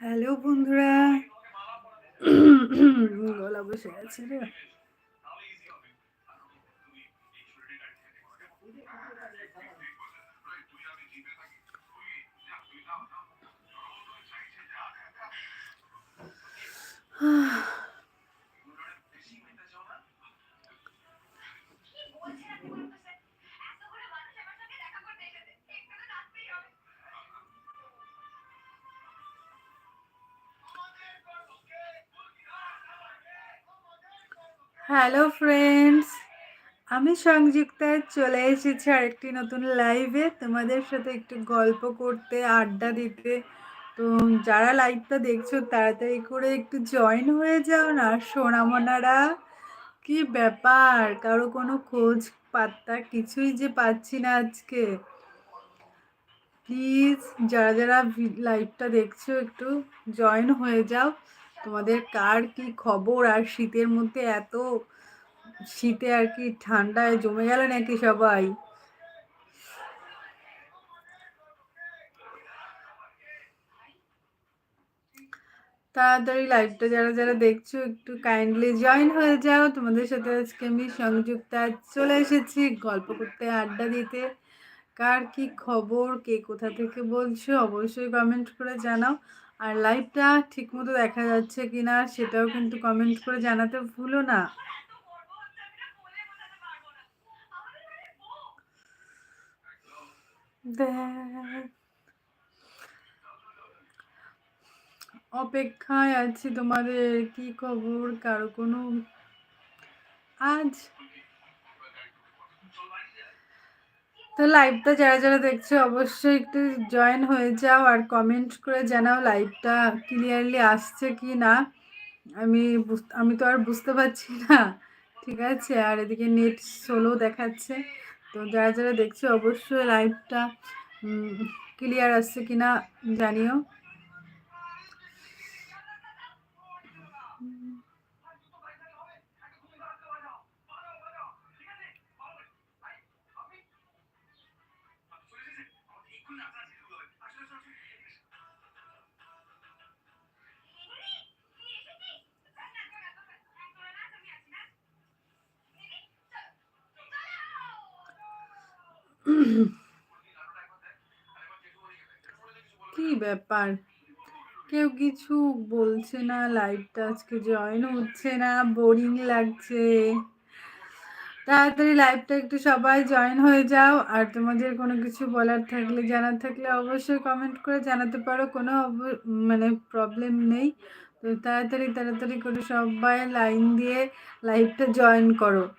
Hello বন্ধুরা। গলা বসে আছে রে। হ্যালো ফ্রেন্ডস আমি সংযুক্তায় চলে এসেছি আরেকটি নতুন লাইভে তোমাদের সাথে একটু গল্প করতে, আড্ডা দিতে। তো যারা লাইভটা দেখছ, তাড়াতাড়ি করে একটু জয়েন হয়ে যাও না, সোনামনারা। কি ব্যাপার? কারও কোনো খোঁজ পাত্তা কিছুই যে পাচ্ছি না আজকে। প্লিজ যারা যারা লাইভটা দেখছ, একটু জয়েন হয়ে যাও। তোমাদের কার কি খবর? আর শীতের মধ্যে এত শীতে আর কি ঠান্ডায় জমে গেল নাকি সবাই? তাড়াতাড়ি লাইভটা যারা যারা দেখছ, একটু কাইন্ডলি জয়েন হয়ে যাও। তোমাদের সাথে আজকে আমি সংযুক্ত চলে এসেছি গল্প করতে আড্ডা দিতে। কার কি খবর? কে কোথা থেকে বলছো? অবশ্যই কমেন্ট করে জানাও। আর লাইভটা ঠিকমতো দেখা যাচ্ছে কি না সেটাও কিন্তু কমেন্ট করে জানাতে ভুলো না। অপেক্ষায় আছি তোমাদের, কি খবর? কারও কোনো? আজ তো লাইভটা যারা যারা দেখছে, অবশ্যই একটু জয়েন হয়ে যাও আর কমেন্ট করে জানাও লাইভটা ক্লিয়ারলি আসছে কি না। আমি আমি তো আর বুঝতে পারছি না। ঠিক আছে? আর এদিকে নেট সোলো দেখাচ্ছে। তো যারা যারা দেখছে, অবশ্যই লাইভটা ক্লিয়ার আসছে কি না জানিও। কি ব্যাপার? কেউ কিছু বলছে না লাইভটা আজকে জয়েন হচ্ছে না বোরিং লাগছে। তাড়াতাড়ি লাইভটা একটু সবাই জয়েন হয়ে যাও, আর তোমাদের কোনো কিছু বলার থাকলে, জানার থাকলে অবশ্যই কমেন্ট করে জানাতে পারো, কোনো মানে প্রবলেম নেই। তো তাড়াতাড়ি তাড়াতাড়ি করে সবাই লাইন দিয়ে লাইভটা জয়েন করো।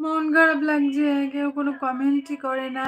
মন খারাপ লাগছে কেউ কোনো কমেন্টই করে না।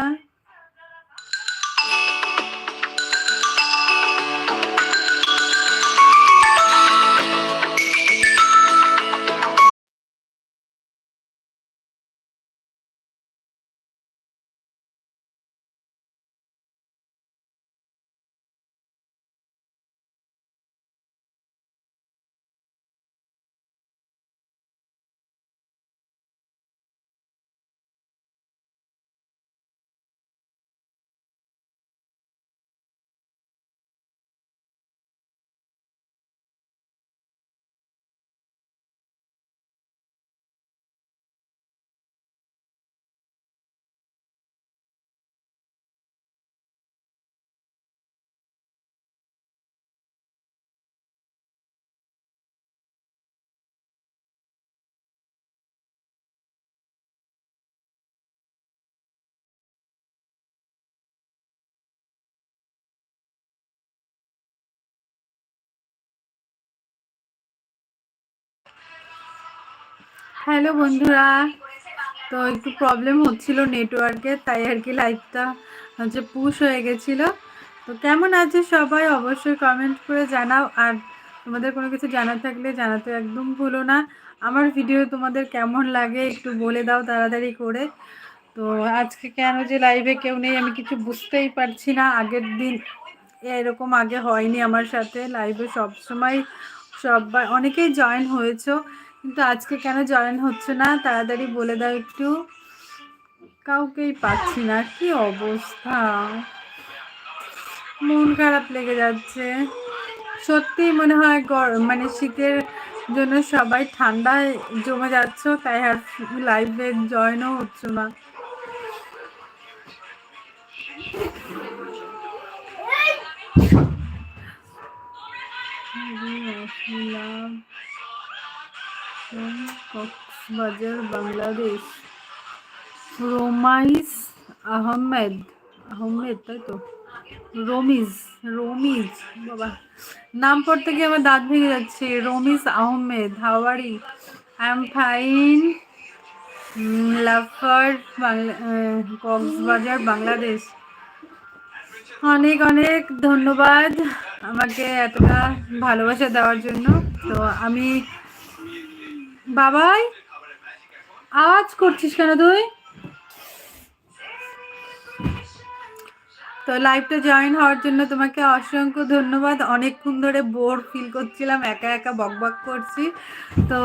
হ্যালো বন্ধুরা। তো একটু প্রবলেম হচ্ছিল নেটওয়ার্কের তাই আর কি লাইভটা হচ্ছে পুশ হয়ে গেছিল। তো কেমন আছে সবাই অবশ্যই কমেন্ট করে জানাও। আর তোমাদের কোনো কিছু জানা থাকলে জানাতে একদম ভুলো না। আমার ভিডিও তোমাদের কেমন লাগে একটু বলে দাও তাড়াতাড়ি করে। তো আজকে কেন যে লাইভে কেউ নেই আমি কিছু বুঝতেই পারছি না। আগের দিন এরকম আগে হয়নি আমার সাথে। লাইভে সবসময় সবাই, অনেকেই জয়েন হয়েছো। কিন্তু আজকে কেন জয়েন হচ্ছে না? তাড়াতাড়ি বলে দাও একটু। কাউকেই পাচ্ছি না। কি অবস্থা? মন খারাপ লেগে যাচ্ছে। সত্যি মনে হয় গরম মানে শীতের জন্য সবাই ঠান্ডায় জমে যাচ্ছ, তাই আর লাইভে জয়েনও হচ্ছে না। কক্সবাজার, বাংলাদেশ। রোমাইস আহমেদ আহমেদ, তাই তো? রমিজ রমিজ, বাবা। নাম পড়তে গিয়ে আমার দাঁত ভেঙে যাচ্ছে। Ramiz Ahmed, হাওয়ারি। I am fine লাফার বাংলা কক্সবাজার, বাংলাদেশ। অনেক অনেক ধন্যবাদ আমাকে এতটা ভালোবাসা দেওয়ার জন্য। তো আমি বাবাই, আওয়াজ করছিস কেন তুই? তো লাইভটা জয়েন হওয়ার জন্য তোমাকে অসংখ্য ধন্যবাদ। অনেকক্ষণ ধরে বোর ফিল করছিলাম, একা একা বক বক করছি। তো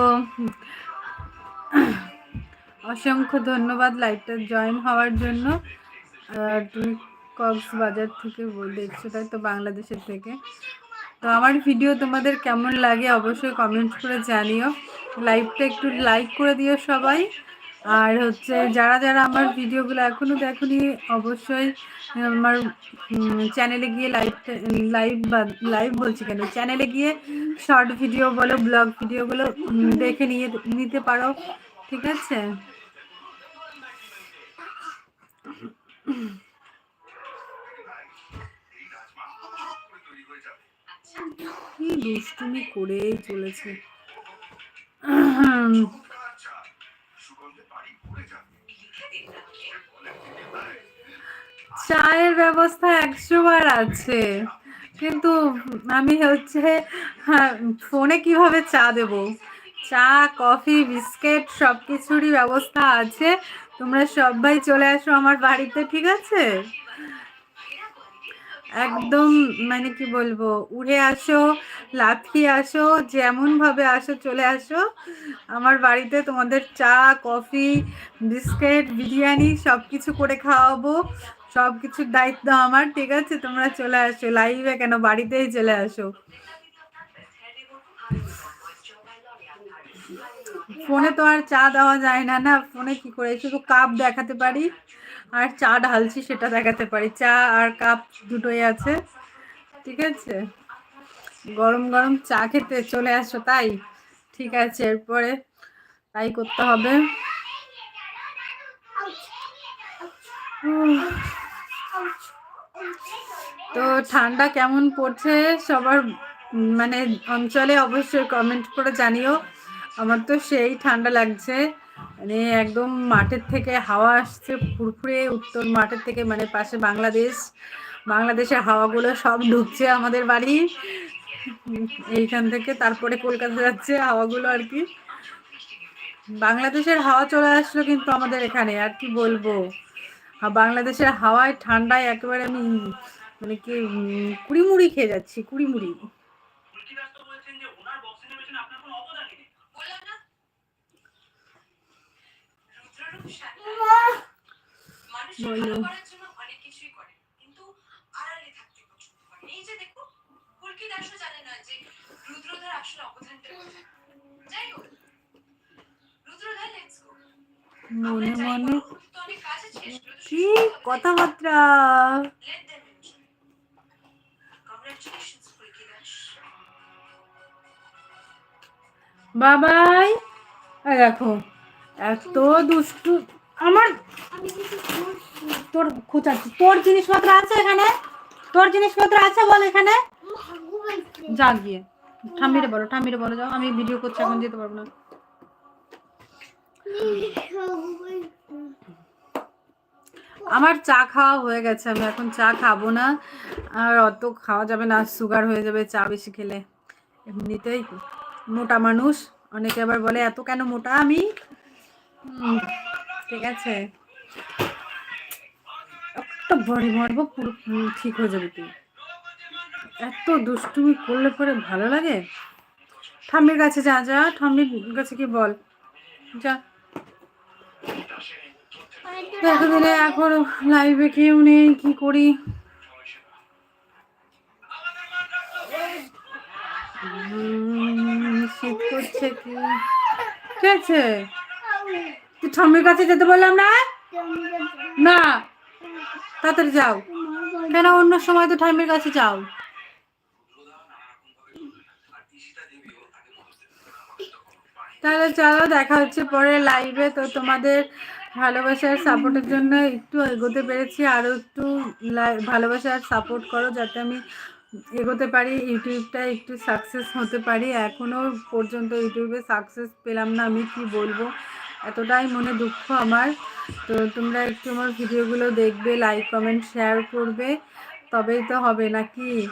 অসংখ্য ধন্যবাদ লাইভটা জয়েন হওয়ার জন্য। তুমি কক্সবাজার থেকে বল দেখছ তাই তো বাংলাদেশের থেকে। তো আমার ভিডিও তোমাদের কেমন লাগে অবশ্যই কমেন্ট করে জানিও। লাইভটা একটু লাইক করে দিও সবাই। আর হচ্ছে যারা যারা আমার ভিডিওগুলো এখনও দেখনি, অবশ্যই আমার চ্যানেলে গিয়ে লাইভ লাইভ বা লাইভ বলছি কেন? চ্যানেলে গিয়ে শর্ট ভিডিও বলো ব্লগ ভিডিওগুলো দেখে নিয়ে, নিতে পারো। ঠিক আছে? কি দুষ্টুমি করেই চলেছে। চায়ের ব্যবস্থা একশো বার আছে। কিন্তু আমি হচ্ছে হ্যাঁ, ফোনে কীভাবে চা দেব? চা কফি বিস্কিট সব কিছুরই ব্যবস্থা আছে। তোমরা সবাই চলে আসো আমার বাড়িতে ঠিক আছে? একদম মানে কি বলব, উড়ে আসো লাফিয়ে আসো, যেমন ভাবে আসো চলে আসো। আমার বাড়িতে তোমাদের চা, কফি, বিস্কিট, বিরিয়ানি সব কিছু করে খাওয়াবো। সব কিছুর দায়িত্ব আমার, ঠিক আছে? তোমরা চলে আসো লাইভে কেন? বাড়িতেই চলে আসো। ফোনে তো আর চা দেওয়া যায় না না? ফোনে কি করে? শুধু কাপ দেখাতে পারি। আর চা ঢালছি সেটা দেখাতে পারি। চা আর কাপ দুটোই আছে, ঠিক আছে? গরম গরম চা খেতে চলে আসো তাই? ঠিক আছে, এরপরে তাই করতে হবে। তো ঠান্ডা কেমন পড়ছে সবার মানে অঞ্চলে অবশ্যই কমেন্ট করে জানিও। আমার তো সেই ঠান্ডা লাগছে। মানে একদম মাঠের থেকে হাওয়া আসছে, ফুরফুরে উত্তর মাঠের থেকে মানে পাশে বাংলাদেশ। বাংলাদেশের হাওয়াগুলো সব ঢুকছে আমাদের বাড়ি। এইখান থেকে তারপরে কলকাতা যাচ্ছে হাওয়াগুলো আর কি। বাংলাদেশের হাওয়া চলে আসলো কিন্তু আমাদের এখানে, আর কি বলব? বাংলাদেশের হাওয়ায়, ঠান্ডায় একেবারে আমি মানে কি কুড়ি মুড়ি খেয়ে যাচ্ছি কুড়ি মুড়ি বলো। মনে মনে কি কথাবার্তা? বাবাই। দেখো এত দুষ্টু আমার তোর খোঁচাচ্ছি তোর জিনিসপত্র আছে এখানে? তোর জিনিসপত্র আছে বল এখানে? যা গিয়ে। ঠাম্মিরে বলো ঠাম্মিরে বলো, যাও, আমি ভিডিও করছি, এখন যেতে পারব না। আমার চা খাওয়া হয়ে গেছে, আমি এখন চা খাব না। আর অত খাওয়া যাবে না সুগার হয়ে যাবে চা বেশি খেলে। এমনিতেই মোটা মানুষ, অনেকে আবার বলে, এত কেন মোটা আমি? ঠিক আছে? একটা বড়ি মারবো, পুরো ঠিক হয়ে যাবে তুই এত দুষ্টুমি করলে পরে ভালো লাগে? ঠাম্মির কাছে যা যা, ঠাম্মির কাছে কি বল। যা। এতদিনে এখন লাইভে কেউ নেই, কি করি? শীত করছে কি? ঠিক আছে? তুই ঠাম্মির কাছে যেতে বললাম না? না। তাড়াতাড়ি যাও। কেন অন্য সময় তো ঠাম্মির কাছে যাও। তাহলে চলো, দেখা হচ্ছে পরে লাইভে তো তোমাদের ভালোবাসার সাপোর্টের জন্য একটু এগোতে পেরেছি। আরও একটু লাই- ভালোবাসা আর সাপোর্ট করো যাতে আমি এগোতে পারি, ইউটিউবটা একটু সাকসেস হতে পারি। এখনও পর্যন্ত ইউটিউবে সাকসেস পেলাম না, আমি কি বলব? এতটাই মনে দুঃখ আমার। তো তোমরা একটু আমার ভিডিওগুলো দেখবে লাইক কমেন্ট শেয়ার করবে। তবেই তো হবে নাকি?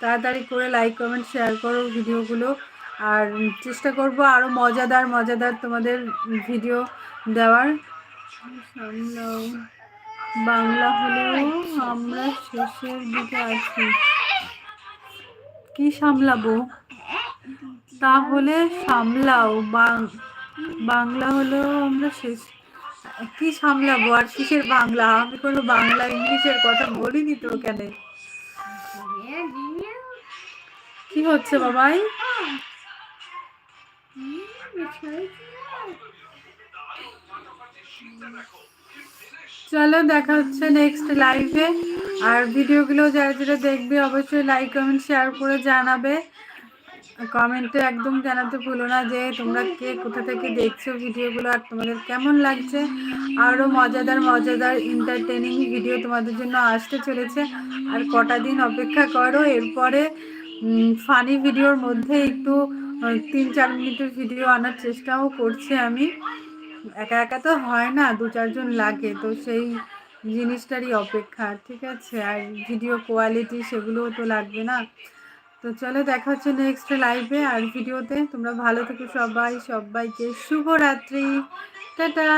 তাড়াতাড়ি করে লাইক কমেন্ট শেয়ার করো ভিডিওগুলো। আর চেষ্টা করব আরও মজাদার মজাদার তোমাদের ভিডিও দেওয়ার। বাংলা হলেও আমরা শেষের দিকে আছি। কি সামলাবো? তাহলে সামলাও। বাং- বাংলা হলেও আমরা শেষ। কি সামলাবো? আর কিসের বাংলা? আমি কোনো বাংলা, ইংলিশের কথা বলিনি তো কেন কি হচ্ছে বাবাই? চলো, দেখা হচ্ছে নেক্সট লাইভে আর ভিডিওগুলো যারা যারা দেখবে, অবশ্যই লাইক কমেন্ট শেয়ার করে জানাবে। কমেন্টে একদম জানাতে ভুলো না যে তোমরা কে কোথা থেকে দেখছ ভিডিওগুলো আর তোমাদের কেমন লাগছে। আরও মজাদার মজাদার এন্টারটেনিং ভিডিও তোমাদের জন্য আসতে চলেছে। আর কটা দিন অপেক্ষা করো, এরপরে ফানি ভিডিওর মধ্যে একটু তিন, চার মিনিটের ভিডিও আনার চেষ্টাও করছি আমি। একা একা তো হয় না, দু, চারজন লাগে, তো সেই জিনিসটারই অপেক্ষা, ঠিক আছে? আর ভিডিও কোয়ালিটি সেগুলোও তো লাগবে না। তো চলো দেখা হচ্ছে নেক্সট লাইভে আর ভিডিওতে তোমরা ভালো থেকো সবাই। সবাইকে শুভরাত্রি। টাটা!